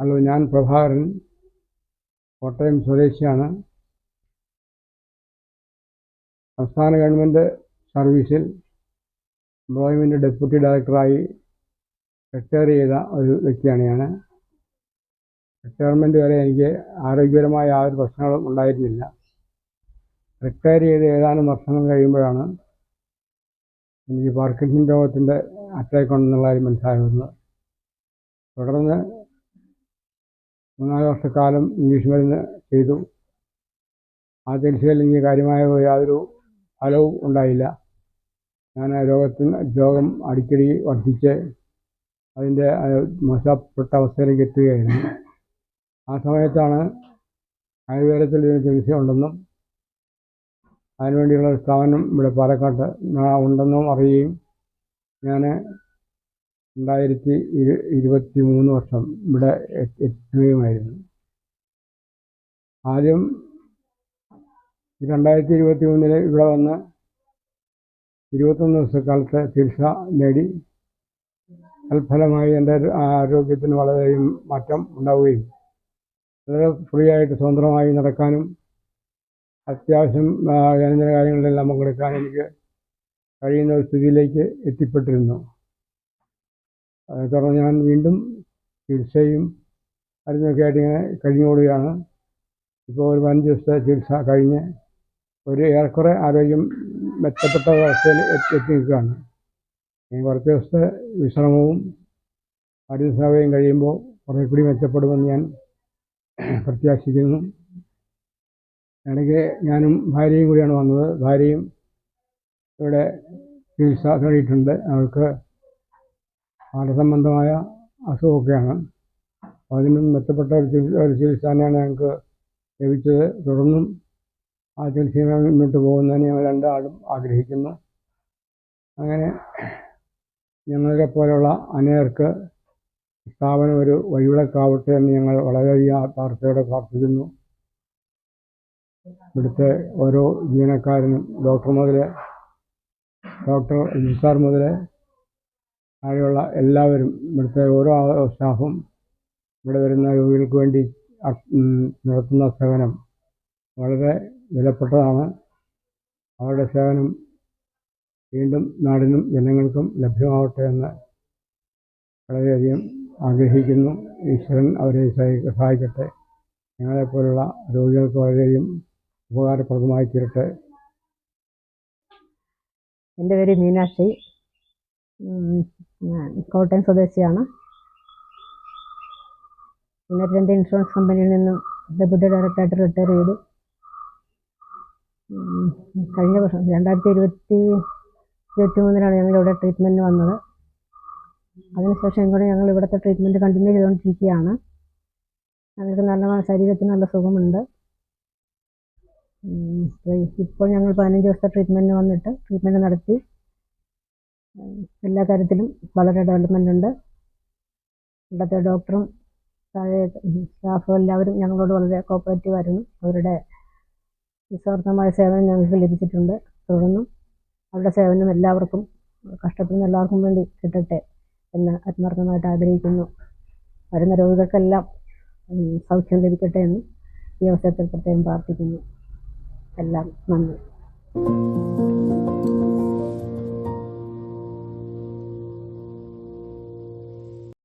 Hello ഞാൻ പ്രഭാകരൻ. കോട്ടയം സ്വദേശിയാണ്. സംസ്ഥാന ഗവൺമെന്റ് സർവീസിൽ എംപ്ലോയ്മെന്റ് ഡെപ്യൂട്ടി ഡയറക്ടറായി റിട്ടയർ ചെയ്ത ഒരു വ്യക്തിയാണ് ഞാൻ. റിട്ടയർമെന്റ് വരെ എനിക്ക് ആരോഗ്യപരമായ യാതൊരു പ്രശ്നങ്ങളും ഉണ്ടായിരുന്നില്ല. റിട്ടയർ ചെയ്ത് ഏതാനും വർഷങ്ങൾ കഴിയുമ്പോഴാണ് എനിക്ക് പാർക്കിൻസൺ രോഗത്തിന്റെ അറ്റാക്ക് ഉണ്ടെന്നുള്ള കാര്യം മനസ്സിലാകുന്നത്. തുടർന്ന് മൂന്നാൽ വർഷക്കാലം ഇംഗ്ലീഷ് മരുന്ന് ചെയ്തു. ആ ചികിത്സയിൽ എനിക്ക് കാര്യമായ യാതൊരു ഫലവും ഉണ്ടായില്ല. ഞാൻ രോഗത്തിന് രോഗം അടിക്കടി വർദ്ധിച്ച് അതിന്റെ മോശപ്പെട്ട അവസ്ഥയിലേക്ക് എത്തുകയായിരുന്നു. ആ സമയത്താണ് ആയുർവേദത്തിൽ ഇതിന് ചികിത്സ ഉണ്ടെന്നും അതിനുവേണ്ടിയുള്ള സ്ഥാപനം ഇവിടെ പാലക്കാട്ട് ഉണ്ടെന്നും അറിയുകയും ഞാൻ രണ്ടായിരത്തി ഇരു ഇരുപത്തി മൂന്ന് വർഷം ഇവിടെ എത്തുകയുമായിരുന്നു. ആദ്യം രണ്ടായിരത്തി ഇരുപത്തി മൂന്നിൽ ഇവിടെ വന്ന് ഇരുപത്തൊന്ന് ദിവസക്കാലത്തെ ചികിത്സ നേടി. തൽഫലമായി എന്റെ ആരോഗ്യത്തിന് വളരെയധികം മാറ്റം ഉണ്ടാവുകയും വളരെ ഫ്രീ ആയിട്ട് സ്വതന്ത്രമായി നടക്കാനും അത്യാവശ്യം ദൈനംദിന കാര്യങ്ങളിലെല്ലാം പങ്കെടുക്കാൻ എനിക്ക് കഴിയുന്ന ഒരു സ്ഥിതിയിലേക്ക് എത്തിപ്പെട്ടിരുന്നു. അതേ തുടർന്ന് ഞാൻ വീണ്ടും ചികിത്സയും മരുന്നൊക്കെ ആയിട്ട് ഇങ്ങനെ കഴിഞ്ഞുകൂടുകയാണ് ഇപ്പോൾ ഒരു പതിനഞ്ച് ദിവസത്തെ ചികിത്സ കഴിഞ്ഞ് ഒരു ഏറെക്കുറെ ആരോഗ്യം മെച്ചപ്പെട്ട അവസ്ഥയിൽ എത്തി നിൽക്കുകയാണ് ഇനി കുറച്ച് ദിവസത്തെ വിശ്രമവും മരുന്ന് സേവയും കഴിയുമ്പോൾ കുറേ കൂടി മെച്ചപ്പെടുമെന്ന് ഞാൻ പ്രത്യാശിക്കുന്നു. ഇടയ്ക്ക് ഞാനും ഭാര്യയും കൂടിയാണ് വന്നത്. ഭാര്യയും ഇവിടെ ചികിത്സ തേടിയിട്ടുണ്ട് അവൾക്ക് സംബന്ധമായ അസുഖമൊക്കെയാണ്. അതിനും മെച്ചപ്പെട്ട ഒരു ചികിത്സ ഒരു ചികിത്സ തന്നെയാണ് ഞങ്ങൾക്ക് ലഭിച്ചത്. തുടർന്നും ആ ചികിത്സയുമായി മുന്നോട്ട് പോകുന്നതിന് ഞങ്ങൾ രണ്ടാളും ആഗ്രഹിക്കുന്നു. അങ്ങനെ ഞങ്ങളെ പോലെയുള്ള അനേകർക്ക് സ്ഥാപനം ഒരു വഴിവിളക്കാവട്ടെ എന്ന് ഞങ്ങൾ വളരെയധികം ആത്മാർത്ഥയോടെ പ്രാർത്ഥിക്കുന്നു. ഇവിടുത്തെ ഓരോ ജീവനക്കാരനും ഡോക്ടർ മുതൽ ഡോക്ടർ രജിസ്ട്രാർ മുതൽ താഴെയുള്ള എല്ലാവരും ഇവിടുത്തെ ഓരോ സ്റ്റാഫും ഇവിടെ വരുന്ന രോഗികൾക്ക് വേണ്ടി നടത്തുന്ന സേവനം വളരെ വിലപ്പെട്ടതാണ്. അവരുടെ സേവനം വീണ്ടും നാടിനും ജനങ്ങൾക്കും ലഭ്യമാവട്ടെ എന്ന് വളരെയധികം ആഗ്രഹിക്കുന്നു. ഈശ്വരൻ അവരെ സഹായിക്കട്ടെ. ഞങ്ങളെപ്പോലുള്ള രോഗികൾക്ക് വളരെയധികം ഉപകാരപ്രദമായി തീരട്ടെ എന്റെ പേര് മീനാക്ഷി. കോട്ടയം സ്വദേശിയാണ്. പിന്നെ രണ്ട് ഇൻഷുറൻസ് കമ്പനിയിൽ നിന്നും ഡെപ്യൂട്ടി ഡയറക്ടറായിട്ട് റിട്ടയർ ചെയ്തു. കഴിഞ്ഞ വർഷം രണ്ടായിരത്തി ഇരുപത്തി ഇരുപത്തി മൂന്നിലാണ് ഞങ്ങൾ ഇവിടെ ട്രീറ്റ്മെന്റിന് വന്നത്. അതിനുശേഷം ഇങ്ങോട്ട് ഞങ്ങൾ ഇവിടുത്തെ ട്രീറ്റ്മെന്റ് കണ്ടിന്യൂ ചെയ്തുകൊണ്ടിരിക്കുകയാണ്. ഞങ്ങൾക്ക് നല്ല ശരീരത്തിന് നല്ല സുഖമുണ്ട്. ഇപ്പോൾ ഞങ്ങൾ പതിനഞ്ച് ദിവസത്തെ ട്രീറ്റ്മെന്റിന് വന്നിട്ട് ട്രീറ്റ്മെന്റ് നടത്തി. എല്ലാ കാര്യത്തിലും വളരെ ഡെവലപ്മെന്റ് ഉണ്ട്. ഇവിടുത്തെ ഡോക്ടറും താഴെ സ്റ്റാഫും എല്ലാവരും ഞങ്ങളോട് വളരെ കോപ്പറേറ്റീവ് ആയിരുന്നു. അവരുടെ നിസ്വാർത്ഥമായ സേവനം ഞങ്ങൾക്ക് ലഭിച്ചിട്ടുണ്ട് തുടർന്നും. അവരുടെ സേവനം എല്ലാവർക്കും കഷ്ടപ്പെടുന്ന എല്ലാവർക്കും വേണ്ടി കിട്ടട്ടെ എന്ന് ആത്മാർത്ഥമായിട്ട് ആഗ്രഹിക്കുന്നു. വരുന്ന രോഗികൾക്കെല്ലാം സൗഖ്യം ലഭിക്കട്ടെ എന്ന് ഈ അവസരത്തിൽ പ്രത്യേകം പ്രാർത്ഥിക്കുന്നു. എല്ലാം നന്ദി.